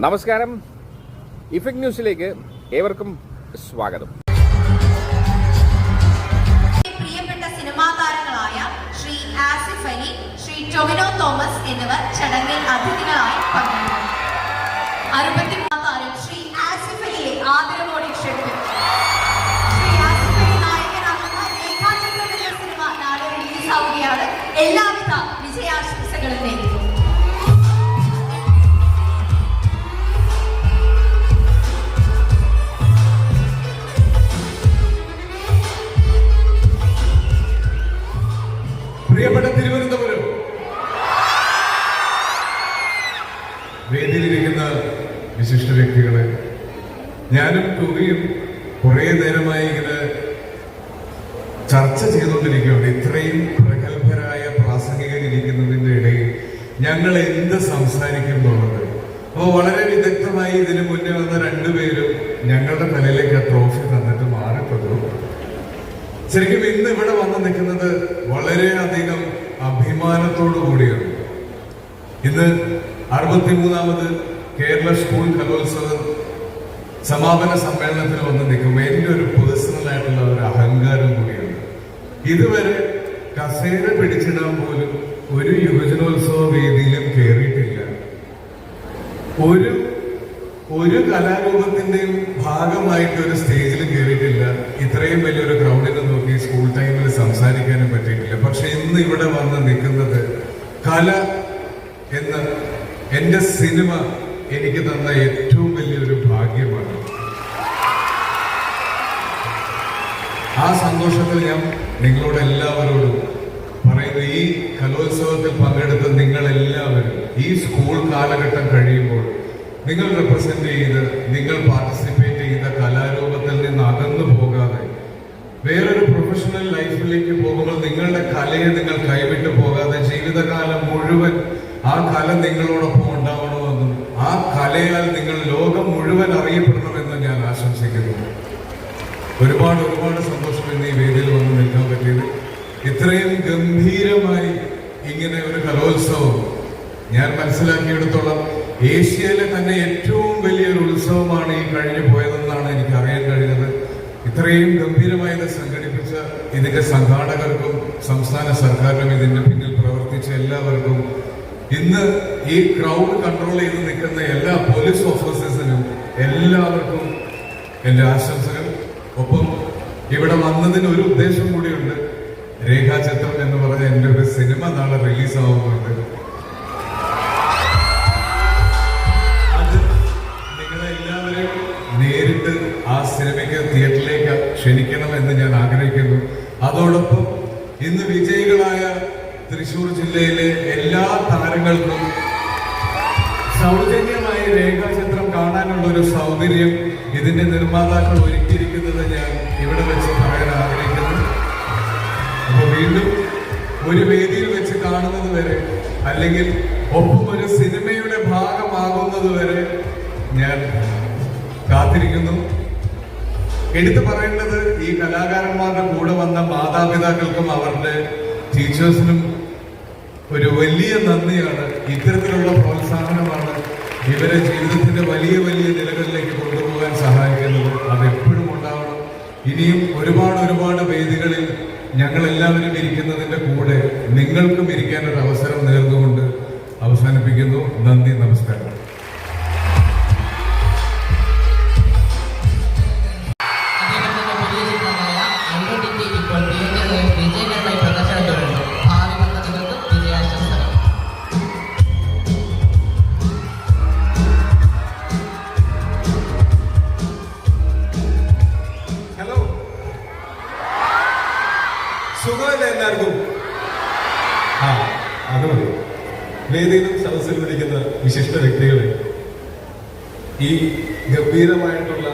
നമസ്കാരം. ഇഫക്ട് ന്യൂസിലേക്ക് ഏവർക്കും സ്വാഗതം. പ്രിയപ്പെട്ട സിനിമാ താരങ്ങളായ ശ്രീ ആസിഫ് അലി ശ്രീ തോമസ് എന്നിവർ ചടങ്ങിൽ അതിഥികളായി പങ്കെടുത്തു. ശ്രീ ആസിഫ് ആദരവോടെ ക്ഷണിക്കും ശ്രീ ആസിഫ് അലി നായകനാകുന്ന എന്ന സിനിമ നാളെ റിലീസാവുകയാണ്. എല്ലാവിധ പ്രിയപ്പെട്ട തിരുവനന്തപുരം. വേദിയിലിരിക്കുന്ന വിശിഷ്ട വ്യക്തികളെ ഞാനും ടൂറിയും കുറേ നേരമായി ഇങ്ങനെ ചർച്ച ചെയ്തുകൊണ്ടിരിക്കുകയാണ്. ഇത്രയും പ്രഗത്ഭരായ പ്രാസംഗികരിക്കുന്നതിന്റെ ഇടയിൽ ഞങ്ങൾ എന്ത് സംസാരിക്കും എന്നുള്ളത്. അപ്പോൾ വളരെ വിദഗ്ധമായി ഇതിനു മുന്നേ വന്ന രണ്ടുപേരും ഞങ്ങളുടെ തലയിലേക്ക് ആ ട്രോഫി തന്നിട്ട് മാറിപ്പെട്ടു ശരിക്കും ഇന്ന് ഇവിടെ വന്ന് നിൽക്കുന്നത് വളരെയധികം അഭിമാനത്തോടു കൂടിയാണ്. ഇന്ന് അറുപത്തിമൂന്നാമത് കേരള സ്കൂൾ കലോത്സവം സമാപന സമ്മേളനത്തിൽ വന്ന് നിൽക്കുമ്പോൾ എന്റെ ഒരു പേഴ്സണൽ ആയിട്ടുള്ള ഒരു അഹങ്കാരം കൂടിയാണ്. ഇതുവരെ കസേര പിടിച്ചിടാൻ പോലും ഒരു യുവജനോത്സവ വേദിയിലും കയറിയിട്ടില്ല ഒരു ഒരു കലാരൂപത്തിന്റെയും ഭാഗമായിട്ട് ഒരു സ്റ്റേജിൽ കയറിയിട്ടില്ല ഇത്രയും വലിയൊരു ക്രൗഡിനെ നോക്കി സ്കൂൾ ടൈമിൽ സംസാരിക്കാനും പറ്റിയിട്ടില്ല. പക്ഷെ ഇന്ന് ഇവിടെ വന്ന് നിൽക്കുന്നത് കല എന്ന എന്റെ സിനിമ എനിക്ക് തന്ന ഏറ്റവും വലിയൊരു ഭാഗ്യമാണ്. ആ സന്തോഷത്തിൽ ഞാൻ നിങ്ങളോട് എല്ലാവരോടും പറയുന്നു ഈ കലോത്സവത്തിൽ പങ്കെടുത്ത നിങ്ങളെല്ലാവരും ഈ സ്കൂൾ കാലഘട്ടം കഴിയുമ്പോൾ നിങ്ങൾ റെപ്രസെന്റ് ചെയ്ത് നിങ്ങൾ പാർട്ടിസിപ്പേറ്റ് ചെയ്ത കലാരൂപത്തിൽ നിന്ന് അകന്നു പോകാതെ വേറൊരു ലൈഫിലേക്ക് പോകുമ്പോൾ നിങ്ങളുടെ കലയെ നിങ്ങൾ കൈവിട്ടു പോകാതെ ജീവിതകാലം മുഴുവൻ ആ കല നിങ്ങളോടൊപ്പം ഉണ്ടാവണമെന്നും ആ കലയാൽ നിങ്ങൾ ലോകം മുഴുവൻ അറിയപ്പെടണമെന്നും ഞാൻ ആശംസിക്കുന്നു. ഒരുപാട് ഒരുപാട് സന്തോഷം ഇന്ന് ഈ വേദിയിൽ വന്ന് നിൽക്കാൻ പറ്റിയത്. ഇത്രയും ഗംഭീരമായി ഇങ്ങനെ ഒരു കലോത്സവം ഞാൻ മനസ്സിലാക്കിയെടുത്തോളം ഏഷ്യയിലെ തന്നെ ഏറ്റവും വലിയൊരു ഉത്സവമാണ് ഈ കഴിഞ്ഞു കഴിഞ്ഞത് ഇത്രയും ഗംഭീരമായി ഇത് സംഘടിപ്പിച്ച ഇതിന്റെ സംഘാടകർക്കും സംസ്ഥാന സർക്കാരിനും ഇതിന്റെ പിന്നിൽ പ്രവർത്തിച്ച എല്ലാവർക്കും ഇന്ന് ഈ ക്രൗഡ് കൺട്രോൾ ചെയ്ത് നിൽക്കുന്ന എല്ലാ പോലീസ് ഓഫീസേഴ്സിനും എല്ലാവർക്കും എന്റെ ആശംസകൾ. ഒപ്പം ഇവിടെ വന്നതിന് ഒരു ഉദ്ദേശം കൂടിയുണ്ട്. രേഖാചിത്രം എന്ന് പറഞ്ഞ എന്റെ ഒരു സൗജന്യമായി രേഖാചിത്രം കാണാനുള്ള ഒരു സൗകര്യം ഇതിന്റെ നിർമ്മാതാക്കൾ ഒരുക്കിയിരിക്കുന്നത് ഞാൻ ഇവിടെ വെച്ച് പറയാൻ ആഗ്രഹിക്കുന്നു. അപ്പൊ വീണ്ടും ഒരു വേദിയിൽ വെച്ച് കാണുന്നത് വരെ അല്ലെങ്കിൽ ഒപ്പം ഒരു സിനിമയുടെ ഭാഗമാകുന്നത് വരെ ഞാൻ കാത്തിരിക്കുന്നു. എടുത്തു പറയേണ്ടത് ഈ കലാകാരന്മാരുടെ കൂടെ വന്ന മാതാപിതാക്കൾക്കും അവരുടെ ടീച്ചേഴ്സിനും ഒരു വലിയ നന്ദിയാണ്. ഇത്തരത്തിലുള്ള പ്രോത്സാഹനമാണ് ഇവരെ ജീവിതത്തിന്റെ വലിയ വലിയ നിലകളിലേക്ക് കൊണ്ടുപോകാൻ സഹായിക്കുന്നത് അത് എപ്പോഴും ഉണ്ടാവണം. ഇനിയും ഒരുപാട് ഒരുപാട് വേദികളിൽ ഞങ്ങളെല്ലാവരും ഇരിക്കുന്നതിന്റെ കൂടെ നിങ്ങൾക്കും ഇരിക്കാൻ ഒരു അവസരം നേർന്നുകൊണ്ട് അവസാനിപ്പിക്കുന്നു. നന്ദി നമസ്കാരം. വിശിഷ്ട വ്യക്തികളെ ഈ ഗംഭീരമായിട്ടുള്ള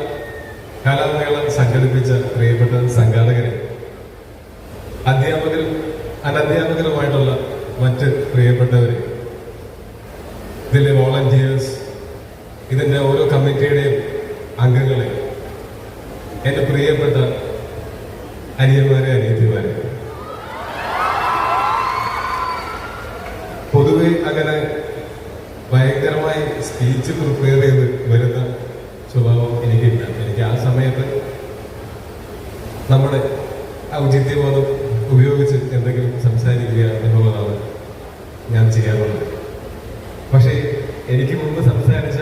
കലാമേള സംഘടിപ്പിച്ച പ്രിയപ്പെട്ട സംഘാടകരെ അധ്യാപകരും അനധ്യാപകരുമായിട്ടുള്ള മറ്റ് പ്രിയപ്പെട്ടവരെ ഇതിലെ വോളണ്ടിയേഴ്സ് ഇതിന്റെ ഓരോ കമ്മിറ്റിയുടെയും അംഗങ്ങളെ എന്റെ പ്രിയപ്പെട്ട അനിയന്മാരെ അനിയത്തിമാരെ സ്പീച്ച് പ്രിപ്പയർ ചെയ്ത് വരുന്ന സ്വഭാവം എനിക്കില്ല. എനിക്ക് ആ സമയത്ത് നമ്മുടെ ഔചിത്യബോധം ഉപയോഗിച്ച് എന്തെങ്കിലും സംസാരിക്കുക എന്നുള്ളതാണ് ഞാൻ ചെയ്യാറുള്ളത്. പക്ഷേ എനിക്ക് മുമ്പ് സംസാരിച്ച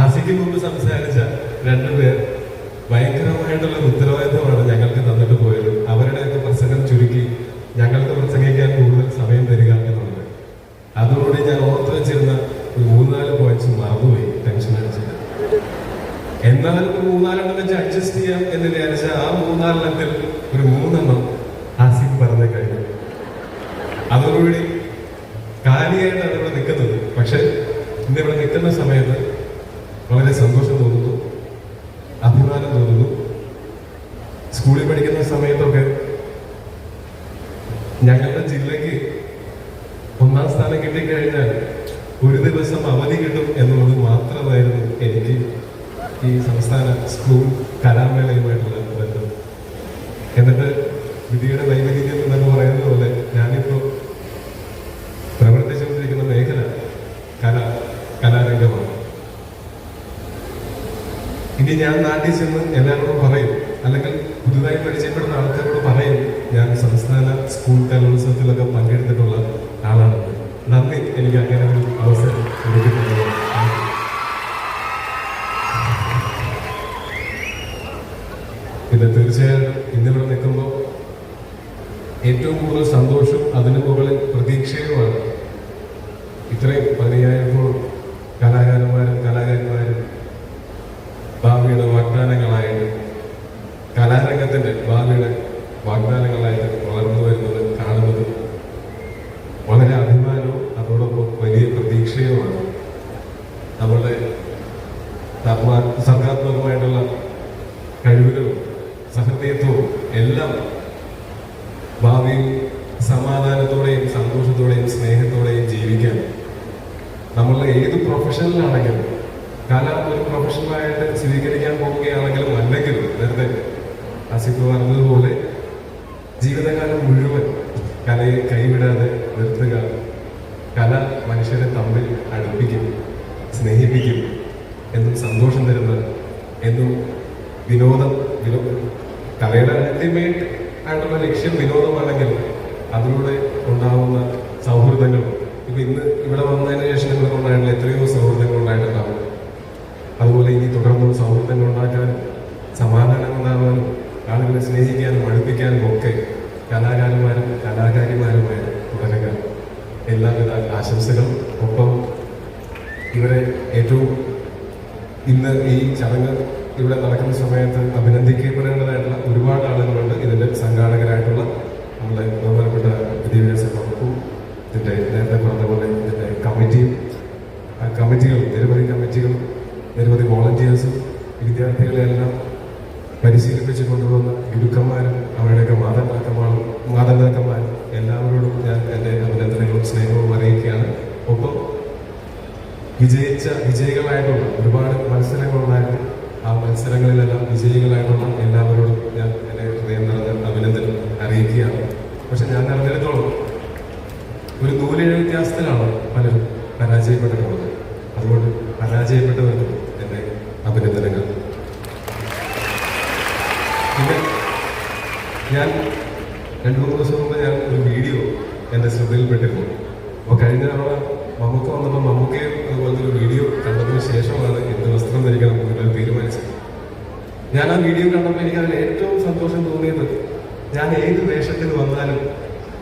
ആസിക്ക് മുമ്പ് സംസാരിച്ച രണ്ടുപേർ ഭയങ്കരമായിട്ടുള്ള ഉത്തരവാദിത്തമാണ് ഞങ്ങൾക്ക് തന്നിട്ട് പോയത്. അവരുടെയൊക്കെ പ്രസംഗം ചുരുക്കി ഞങ്ങൾക്ക് പ്രസംഗിക്കാൻ കൂടുതൽ സമയം തരിക എന്നുള്ളത്. അതോടുകൂടി ഞാൻ ഓർത്തു വെച്ചിരുന്ന മൂന്നാൽ പോയിന്റ്സ് മറന്നുപോയി ടെൻഷൻ അടിച്ചിട്ട്. എന്നാലും മൂന്നാലെണ്ണം വെച്ച് അഡ്ജസ്റ്റ് ചെയ്യാം എന്ന് വിചാരിച്ച ആ മൂന്നാലെണ്ണത്തിൽ ഒരു മൂന്നെണ്ണം ആസിഫ് പറഞ്ഞേ കഴിഞ്ഞു. അതോടുകൂടി കാലിയായിട്ടാണ് ഇവിടെ നിൽക്കുന്നത് പക്ഷെ ഇന്ന് ഇവിടെ നിൽക്കുന്ന സമയത്ത് വളരെ സന്തോഷം തോന്നുന്നു. അഭിമാനം തോന്നുന്നു. സ്കൂളിൽ പഠിക്കുന്ന സമയത്തൊക്കെ ഞങ്ങളുടെ ജില്ലയ്ക്ക് ഒന്നാം സ്ഥാനം കിട്ടിക്കഴിഞ്ഞാൽ ഒരു ദിവസം അവധി കിട്ടും എന്നുള്ളത് മാത്രമായിരുന്നു എനിക്ക് ഈ സംസ്ഥാന സ്കൂൾ കലാമേളയുമായിട്ടുള്ള ബന്ധം. എന്നിട്ട് വിധിയുടെ വൈവിധ്യം എന്നൊക്കെ പറയുന്നത് പോലെ ഞാനിപ്പോ പ്രവർത്തിച്ചുകൊണ്ടിരിക്കുന്ന മേഖല കല കലാരംഗമാണ്. ഇനി ഞാൻ നാട്ടിൽ ചെന്ന് എല്ലാവരോടും പറയും അല്ലെങ്കിൽ പുതുതായി പരിചയപ്പെടുന്ന ആൾക്കാരോട് പറയും ഞാൻ സംസ്ഥാന സ്കൂൾ കലോത്സവത്തിലൊക്കെ പങ്കെടുത്തിട്ടുള്ള ആളാണ്. നന്ദി. എനിക്ക് അങ്ങനെ ഒരു പിന്നെ തീർച്ചയായും ഇന്നിവിടെ നിൽക്കുമ്പോൾ ഏറ്റവും കൂടുതൽ സന്തോഷം അതിന് മുകളിൽ പ്രതീക്ഷയുമാണ്. ഇത്രയും പതിനായിരപ്പോൾ ഭാവിയിൽ സമാധാനത്തോടെയും സന്തോഷത്തോടെയും സ്നേഹത്തോടെയും ജീവിക്കാൻ. നമ്മളുടെ ഏത് പ്രൊഫഷനിലാണെങ്കിലും കല ഒരു പ്രൊഫഷണലായിട്ട് സ്വീകരിക്കാൻ പോവുകയാണെങ്കിലും അല്ലെങ്കിലും നേരത്തെ അസിഫ് പറഞ്ഞതുപോലെ ജീവിതകാലം മുഴുവൻ കലയെ കൈവിടാതെ നിർത്തുക കല മനുഷ്യരെ തമ്മിൽ അടുപ്പിക്കും സ്നേഹിപ്പിക്കും എന്നും സന്തോഷം തരുന്ന എന്നും വിനോദം വിനോദം കലയുടെ അൾട്ടിമേറ്റ് ആയിട്ടുള്ള ലക്ഷ്യം വിനോദമാണെങ്കിൽ അതിലൂടെ ഉണ്ടാവുന്ന സൗഹൃദങ്ങൾ. ഇപ്പൊ ഇന്ന് ഇവിടെ വന്നതിന് ശേഷം നിങ്ങൾക്ക് ഉണ്ടായിട്ടുള്ള എത്രയോ സൗഹൃദങ്ങൾ ഉണ്ടായിട്ടുണ്ടാവും. അതുപോലെ ഇനി തുടർന്നും സൗഹൃദങ്ങൾ ഉണ്ടാക്കാനും സമാധാനം ഉണ്ടാവാനും ആളുകളെ സ്നേഹിക്കാനും അടുപ്പിക്കാനും ഒക്കെ കലാകാരന്മാരും കലാകാരിമാരുമായി തുടരുക. എല്ലാവിധ ആശംസകളും. ഒപ്പം ഇവരെ ഏറ്റവും ഇന്ന് ഈ ചടങ്ങ് ഇവിടെ നടക്കുന്ന സമയത്ത് അഭിനന്ദിക്കപ്പെടേണ്ടതായിട്ടുള്ള ഒരുപാട് ആളുകളുണ്ട് ഇതിന്റെ സംഘാടകരായിട്ടുള്ള നമ്മുടെ ബഹുമാനപ്പെട്ട വിദ്യാഭ്യാസ വകുപ്പും ഇതിന്റെ നേരത്തെ പറഞ്ഞ പോലെ ഇതിന്റെ കമ്മിറ്റിയും ആ കമ്മിറ്റികൾ നിരവധി കമ്മിറ്റികളും നിരവധി വോളണ്ടിയേഴ്സും വിദ്യാർത്ഥികളെല്ലാം പരിശീലിപ്പിച്ച് കൊണ്ടുവന്ന ഗുരുക്കന്മാരും അവരുടെയൊക്കെ മാതാപിതാക്കന്മാരും മാതാപിതാക്കന്മാരും എല്ലാവരോടും ഞാൻ എന്റെ അഭിനന്ദനങ്ങളും സ്നേഹവും അറിയിക്കുകയാണ്. ഒപ്പം വിജയിച്ച വിജയികളായിട്ടുള്ള ഒരുപാട് മത്സരങ്ങളുണ്ടായിരുന്നു. ആ മത്സരങ്ങളിലെല്ലാം വിജയികളായിട്ടുള്ള എല്ലാവരോടും ഞാൻ എന്റെ ഹൃദയം നിറഞ്ഞ അഭിനന്ദനം അറിയിക്കുകയാണ്. പക്ഷെ ഞാൻ അറിഞ്ഞിടത്തോളം ഒരു നൂലേഴ് വ്യത്യാസത്തിലാണ് പലരും പരാജയപ്പെട്ടിട്ടുള്ളത്. അതുകൊണ്ട് പരാജയപ്പെട്ടവർക്ക് എന്റെ അഭിനന്ദനങ്ങൾ. പിന്നെ ഞാൻ രണ്ടു മൂന്ന് ദിവസം മുമ്പ് ഞാൻ ഒരു വീഡിയോ എന്റെ ശ്രദ്ധയിൽപ്പെട്ടിരുന്നു അപ്പോൾ കഴിഞ്ഞ തവണ മമ്മൂക്ക വന്നപ്പോൾ മമ്മൂക്കയും അതുപോലെ ഒരു വീഡിയോ കണ്ടതിന് ശേഷമാണ് എന്ത് വസ്ത്രം ധരിക്കണം എന്നുള്ളത് തീരുമാനിച്ചത്. ഞാൻ ആ വീഡിയോ കണ്ടപ്പോൾ എനിക്ക് അതിൽ ഏറ്റവും സന്തോഷം തോന്നിയത് ഞാൻ ഏത് വേഷത്തിൽ വന്നാലും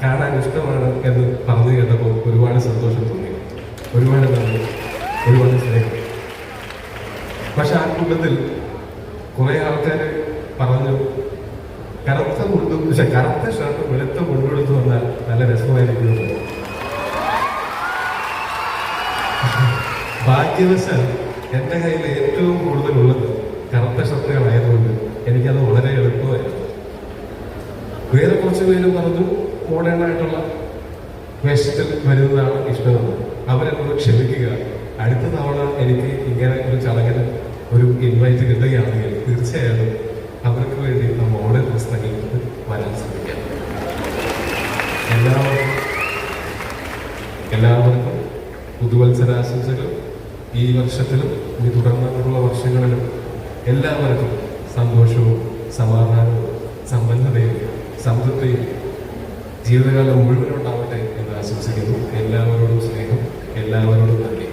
കാണാൻ ഇഷ്ടമാണ് എന്ന് പറഞ്ഞു കേട്ടപ്പോൾ ഒരുപാട് സന്തോഷം തോന്നി. ഒരുപാട് നന്ദി. ഒരുപാട് സ്നേഹം. പക്ഷെ ആ കൂട്ടത്തിൽ കുറേ ആൾക്കാർ പറഞ്ഞു കറുത്ത മുണ്ടും പക്ഷെ കറുത്ത ഷർട്ട് വെളുത്ത മുണ്ടെടുത്ത് വന്നാൽ നല്ല രസമായിരിക്കും എന്ന്." ഭാഗ്യവശാൽ എന്റെ കയ്യിൽ ഏറ്റവും കൂടുതലുള്ളത് കറുത്ത ഷർട്ടുകളായതുകൊണ്ട് എനിക്കത് വളരെ എളുപ്പമായിരുന്നു. വേറെ കുറച്ച് പേര് പറഞ്ഞു മോഡേൺ ആയിട്ടുള്ള വേഷത്തിൽ വരുന്നതാണ് ഇഷ്ടമെന്ന്. അവരെന്നോട് ക്ഷമിക്കുക. അടുത്ത തവണ എനിക്ക് ഇങ്ങനെ ഒരു ചടങ്ങിന് ഒരു ഇൻവൈറ്റ് കിട്ടുകയാണെങ്കിൽ തീർച്ചയായിട്ടും അവർക്ക് വേണ്ടി ആ മോഡേൺ പുസ്തകങ്ങൾക്ക് വരാൻ എല്ലാവർക്കും എല്ലാവർക്കും പുതുവത്സരാശംസകൾ ഈ വർഷത്തിലും ഇനി തുടർന്നുള്ള വർഷങ്ങളിലും എല്ലാവർക്കും സന്തോഷവും സമാധാനവും സമ്പന്നതയും സംതൃപ്തിയും ജീവിതകാലം മുഴുവൻ ഉണ്ടാവട്ടെ എന്ന് ആശംസിക്കുന്നു. എല്ലാവരോടും സ്നേഹം എല്ലാവരോടും നന്ദി.